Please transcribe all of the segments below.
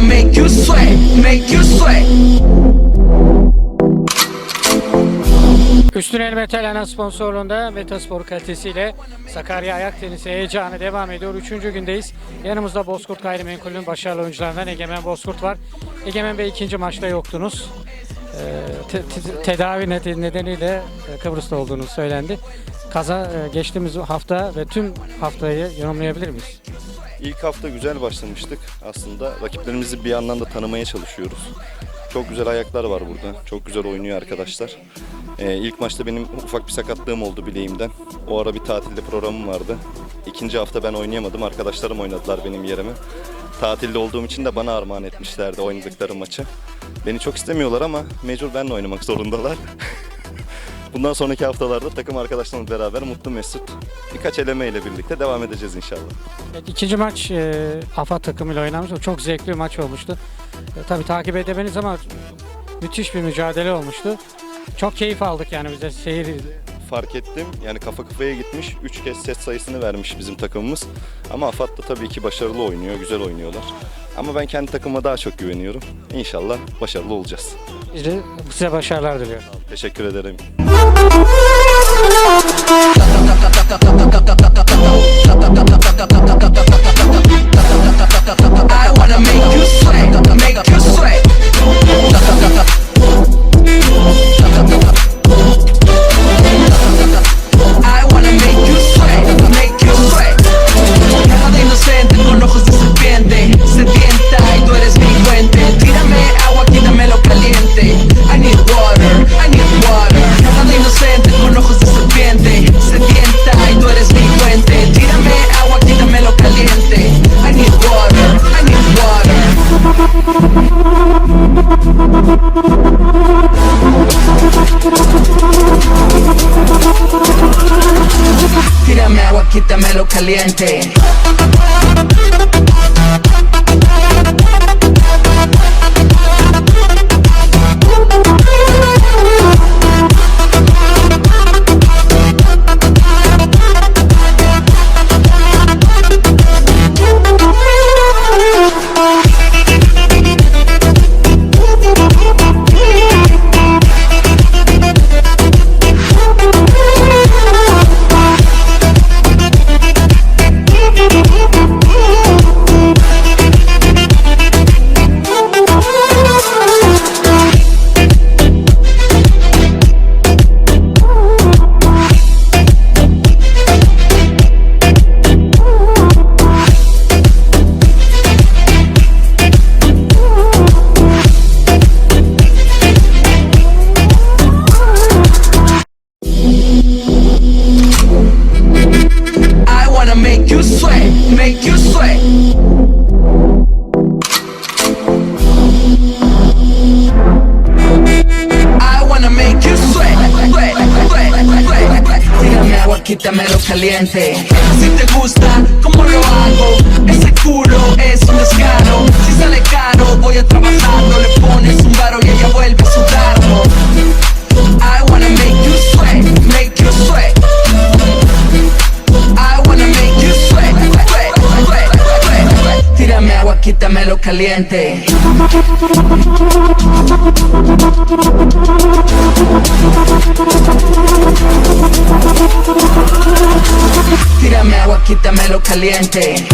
wanna make you sweat, make you sweat. Üstün El Metal ana sponsorluğunda Metaspor kalitesiyle Sakarya Ayak Tenisi heyecanı devam ediyor. Üçüncü gündeyiz. Yanımızda Bozkurt Gayrimenkul'ün başarılı oyuncularından Egemen Bozkurt var. Egemen Bey ikinci maçta yoktunuz. Ee, te- te- tedavi ned- nedeniyle e, Kıbrıs'ta olduğunuz söylendi. Kaza e, geçtiğimiz hafta ve tüm haftayı yorumlayabilir miyiz? İlk hafta güzel başlamıştık aslında. Rakiplerimizi bir yandan da tanımaya çalışıyoruz. Çok güzel ayaklar var burada. Çok güzel oynuyor arkadaşlar. Ee, ilk maçta benim ufak bir sakatlığım oldu bileğimden. O ara bir tatilde programım vardı. İkinci hafta ben oynayamadım. Arkadaşlarım oynadılar benim yerime. Tatilde olduğum için de bana armağan etmişlerdi oynadıkları maçı. Beni çok istemiyorlar ama mecbur benle oynamak zorundalar. Bundan sonraki haftalarda takım arkadaşlarımla beraber mutlu mesut birkaç eleme ile birlikte devam edeceğiz inşallah. Evet, ikinci maç e, AFAD takımıyla oynanmış. O çok zevkli bir maç olmuştu. E, tabii takip edemeniz ama müthiş bir mücadele olmuştu. Çok keyif aldık yani bize seyir fark ettim. Yani kafa kafaya gitmiş. 3 kez set sayısını vermiş bizim takımımız. Ama Afat da tabii ki başarılı oynuyor, güzel oynuyorlar. Ama ben kendi takıma daha çok güveniyorum. İnşallah başarılı olacağız. Biz de size başarılar diliyoruz. Teşekkür ederim. I caliente. Agua, quítamelo caliente. Si te gusta, ¿cómo lo hago? Ese culo es un descaro. Si sale caro, voy a trabajarlo. Le pones un varo y ella vuelve a sudarlo. I wanna make you sweat, make you sweat. I wanna make you sweat, sweat, sweat, sweat. Tírame agua, quítamelo caliente. Tírame agua, quítamelo caliente.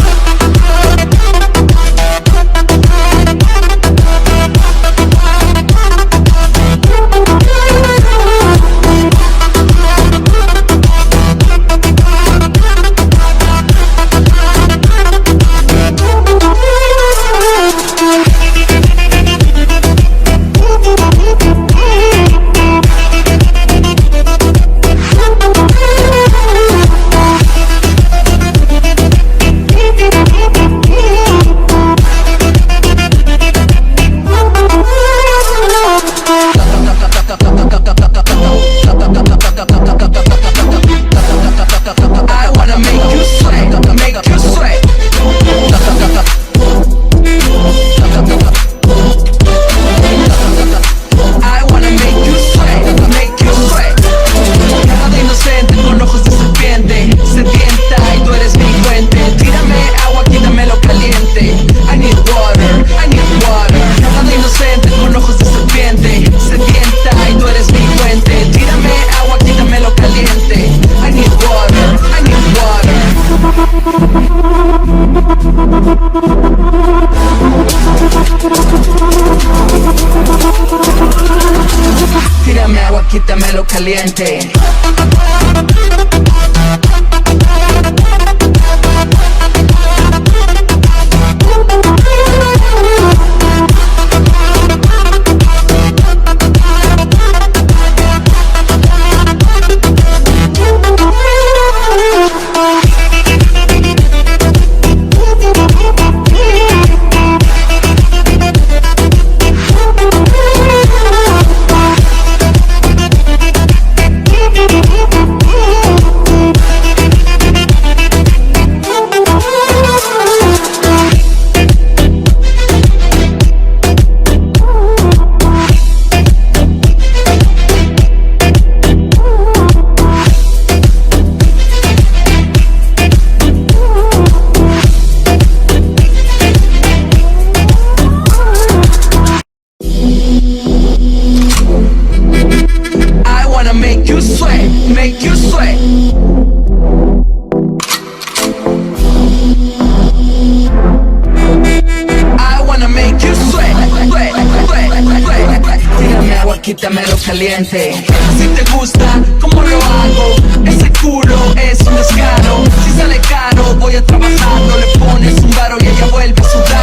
quítamelo caliente. I wanna make you sweat, make you sweat. I wanna make you sweat, sweat, sweat, sweat. Tírame agua, quítamelo caliente. Si te gusta, ¿cómo lo hago? Ese culo es un descaro. Si sale caro, voy a trabajarlo. Le pones un varo y ella vuelve a sudarlo.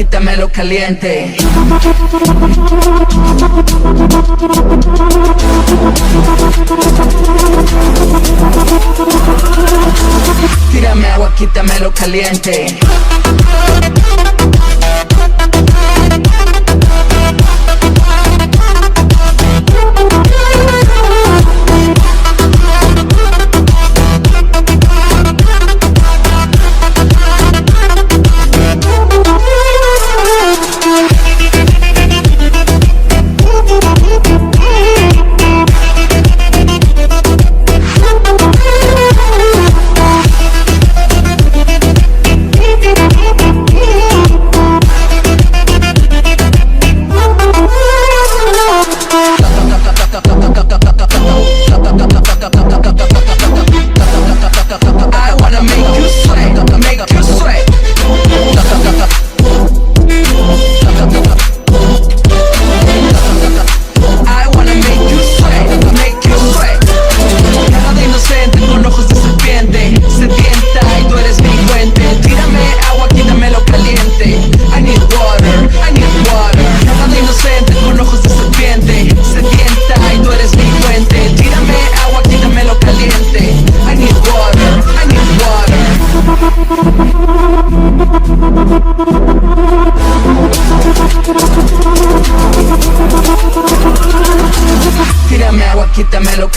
quítame lo caliente. Tírame agua, quítame lo caliente.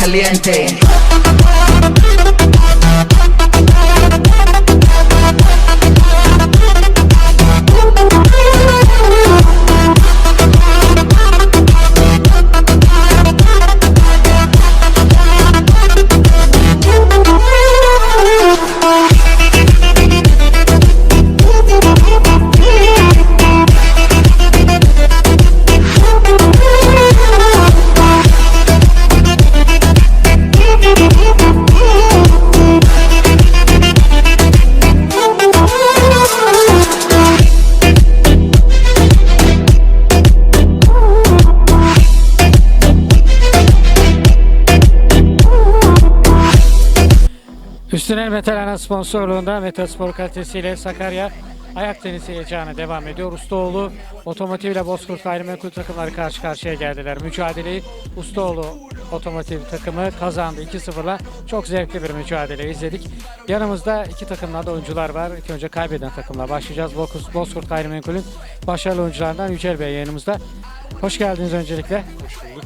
Caliente. Üstüne Metal Ana sponsorluğunda Metaspor kalitesiyle Sakarya ayak tenisi heyecanı devam ediyor. Ustaoğlu Otomotiv ile Bozkurt Gayrimenkul takımları karşı karşıya geldiler. Mücadeleyi Ustaoğlu Otomotiv takımı kazandı 2-0'la. Çok zevkli bir mücadele izledik. Yanımızda iki takımdan da oyuncular var. İlk önce kaybeden takımla başlayacağız. Boz- Bozkurt Gayrimenkul'ün başarılı oyuncularından Yücel Bey yanımızda. Hoş geldiniz öncelikle. Hoş bulduk.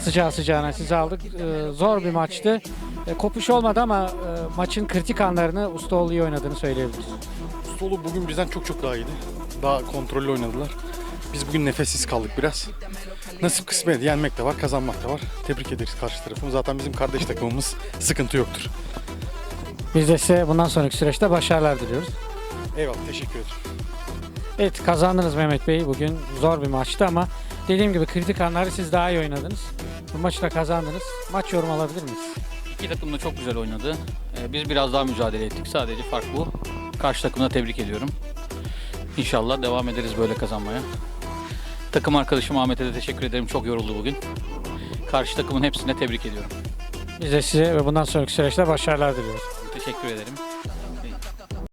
Sıcağı sıcağına sizi aldık. Ee, zor bir maçtı. E, kopuş olmadı ama e, maçın kritik anlarını Ustaoğlu iyi oynadığını söyleyebiliriz. Ustaoğlu bugün bizden çok çok daha iyiydi. Daha kontrollü oynadılar. Biz bugün nefessiz kaldık biraz. Nasip kısmet yenmek de var, kazanmak da var. Tebrik ederiz karşı tarafımı. Zaten bizim kardeş takımımız sıkıntı yoktur. Biz de size bundan sonraki süreçte başarılar diliyoruz. Eyvallah, teşekkür ederim. Evet kazandınız Mehmet Bey. Bugün zor bir maçtı ama dediğim gibi kritik anları siz daha iyi oynadınız. Bu maçı da kazandınız. Maç yorum alabilir miyiz? İki takım da çok güzel oynadı. Ee, Biz biraz daha mücadele ettik. Sadece fark bu. Karşı takımı da tebrik ediyorum. İnşallah devam ederiz böyle kazanmaya. Takım arkadaşım Ahmet'e de teşekkür ederim. Çok yoruldu bugün. Karşı takımın hepsine tebrik ediyorum. Biz de size ve bundan sonraki süreçte başarılar diliyoruz. Teşekkür ederim.